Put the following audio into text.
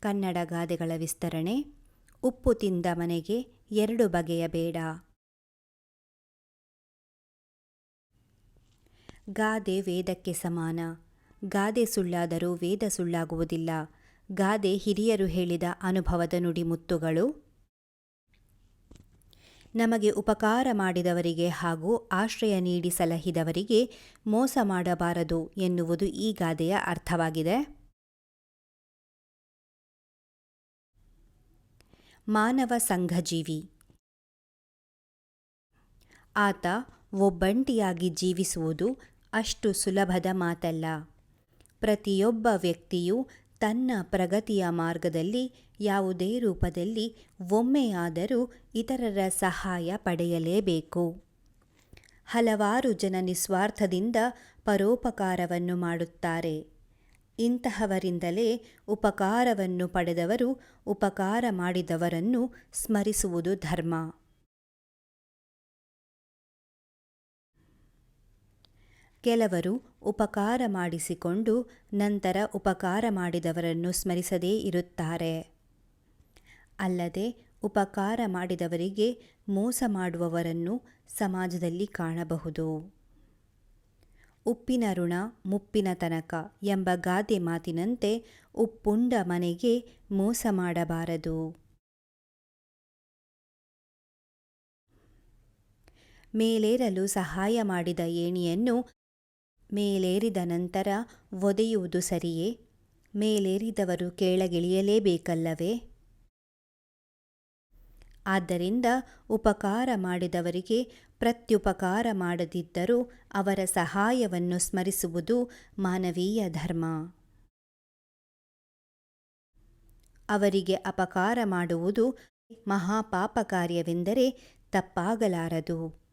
ಕನ್ನಡ ಗಾದೆಗಳ ವಿಸ್ತರಣೆ, ಉಪ್ಪು ತಿಂದ ಮನೆಗೆ ಎರಡು ಬಗೆಯ ಬೇಡ. ಗಾದೆ ವೇದಕ್ಕೆ ಸಮಾನ. ಗಾದೆ ಸುಳ್ಳಾದರೂ ವೇದ ಸುಳ್ಳಾಗುವುದಿಲ್ಲ. ಗಾದೆ ಹಿರಿಯರು ಹೇಳಿದ ಅನುಭವದ ನುಡಿಮುತ್ತುಗಳು. ನಮಗೆ ಉಪಕಾರ ಮಾಡಿದವರಿಗೆ ಹಾಗೂ ಆಶ್ರಯ ನೀಡಿ ಸಲಹಿದವರಿಗೆ ಮೋಸ ಮಾಡಬಾರದು ಎನ್ನುವುದು ಈ ಗಾದೆಯ ಅರ್ಥವಾಗಿದೆ. ಮಾನವ ಸಂಘಜೀವಿ. ಆತ ಒಬ್ಬಂಟಿಯಾಗಿ ಜೀವಿಸುವುದು ಅಷ್ಟು ಸುಲಭದ ಮಾತಲ್ಲ. ಪ್ರತಿಯೊಬ್ಬ ವ್ಯಕ್ತಿಯು ತನ್ನ ಪ್ರಗತಿಯ ಮಾರ್ಗದಲ್ಲಿ, ಯಾವುದೇ ರೂಪದಲ್ಲಿ ಒಮ್ಮೆಯಾದರೂ ಇತರರ ಸಹಾಯ ಪಡೆಯಲೇಬೇಕು. ಹಲವಾರು ಜನ ನಿಸ್ವಾರ್ಥದಿಂದ ಪರೋಪಕಾರವನ್ನು ಮಾಡುತ್ತಾರೆ. ಇಂತಹವರಿಂದಲೇ ಉಪಕಾರವನ್ನು ಪಡೆದವರು ಉಪಕಾರ ಮಾಡಿದವರನ್ನು ಸ್ಮರಿಸುವುದು ಧರ್ಮ. ಕೆಲವರು ಉಪಕಾರ ಮಾಡಿಸಿಕೊಂಡು ನಂತರ ಉಪಕಾರ ಮಾಡಿದವರನ್ನು ಸ್ಮರಿಸದೇ ಇರುತ್ತಾರೆ. ಅಲ್ಲದೆ ಉಪಕಾರ ಮಾಡಿದವರಿಗೆ ಮೋಸ ಮಾಡುವವರನ್ನು ಸಮಾಜದಲ್ಲಿ ಕಾಣಬಹುದು. ಉಪ್ಪಿನ ಋಣ ಮುಪ್ಪಿನ ತನಕ ಎಂಬ ಗಾದೆ ಮಾತಿನಂತೆ ಉಪ್ಪುಂಡ ಮನೆಗೆ ಮೋಸ ಮಾಡಬಾರದು. ಮೇಲೇರಲು ಸಹಾಯ ಮಾಡಿದ ಏಣಿಯನ್ನು ಮೇಲೇರಿದ ನಂತರ ಒದೆಯುವುದು ಸರಿಯೇ? ಮೇಲೇರಿದವರು ಕೆಳಗಿಳಿಯಲೇಬೇಕಲ್ಲವೇ ಆದ್ದರಿಂದ ಉಪಕಾರ ಮಾಡಿದವರಿಗೆ ಪ್ರತ್ಯುಪಕಾರ ಮಾಡದಿದ್ದರೂ ಅವರ ಸಹಾಯವನ್ನು ಸ್ಮರಿಸುವುದು ಮಾನವೀಯ ಧರ್ಮ. ಅವರಿಗೆ ಅಪಕಾರ ಮಾಡುವುದು ಮಹಾಪಾಪ ಕಾರ್ಯವೆಂದರೆ ತಪ್ಪಾಗಲಾರದು.